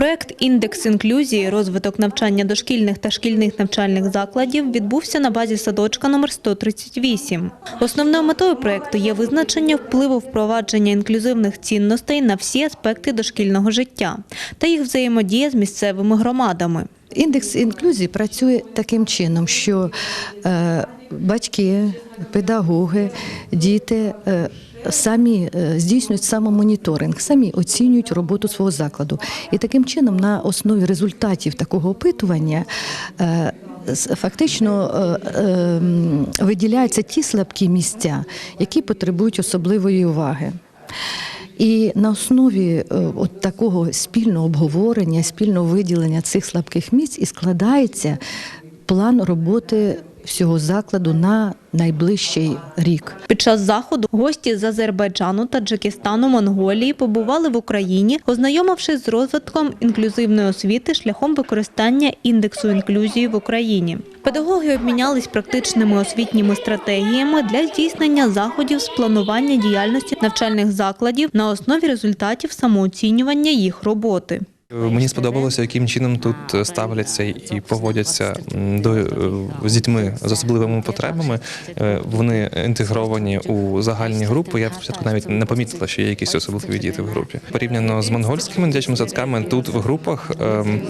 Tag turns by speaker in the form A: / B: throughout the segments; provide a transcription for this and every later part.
A: Проект Індекс інклюзії, розвиток навчання дошкільних та шкільних навчальних закладів відбувся на базі садочка номер 138. Основною метою проекту є визначення впливу впровадження інклюзивних цінностей на всі аспекти дошкільного життя та їх взаємодія з місцевими громадами.
B: Індекс інклюзії працює таким чином, що е, батьки, педагоги, діти е, самі е, здійснюють самомоніторинг, самі оцінюють роботу свого закладу. І таким чином, на основі результатів такого опитування, е, фактично е, е, м, виділяються ті слабкі місця, які потребують особливої уваги. І на основі от такого спільного обговорення, спільного виділення цих слабких місць і складається план роботи всього закладу на найближчий рік.
A: Під час заходу гості з Азербайджану, Таджикистану, Монголії побували в Україні, ознайомившись з розвитком інклюзивної освіти шляхом використання індексу інклюзії в Україні. Педагоги обмінялись практичними освітніми стратегіями для здійснення заходів з планування діяльності навчальних закладів на основі результатів самооцінювання їх роботи.
C: Мені сподобалося, яким чином тут ставляться і поводяться до е, з дітьми з особливими потребами. Е, Вони інтегровані у загальні групи. Я спочатку навіть не помітила, що є якісь особливі діти в групі. Порівняно з монгольськими дитячими садками, тут в групах. ем, е,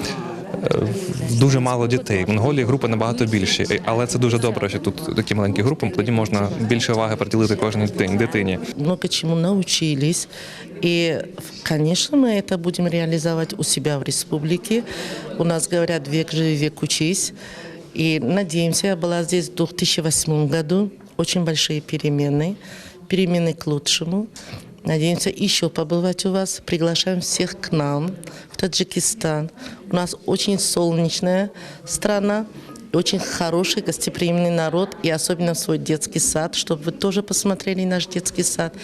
C: Дуже мало дітей. В Монголії групи набагато більші, Е, але це дуже добре, що тут такі маленькі групи. Тоді можна більше уваги приділити кожній дитині- дитині.
D: много чему научились. И, конечно, мы это будем реализовать у себя в республике. У нас говорят «век живи, век учись». И надеемся, я была здесь в 2008 году. Очень большие перемены, перемены к лучшему. Надеемся еще побывать у вас. Приглашаем всех к нам в Таджикистан. У нас очень солнечная страна. Очень хороший гостеприимный народ, и особенно свой детский сад, чтобы вы тоже посмотрели наш детский сад.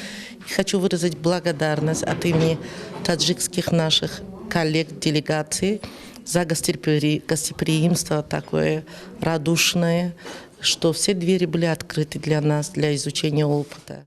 D: И хочу выразить благодарность от имени таджикских наших коллег делегации за гостепри- гостеприимство такое радушное, что все двери были открыты для нас, для изучения опыта.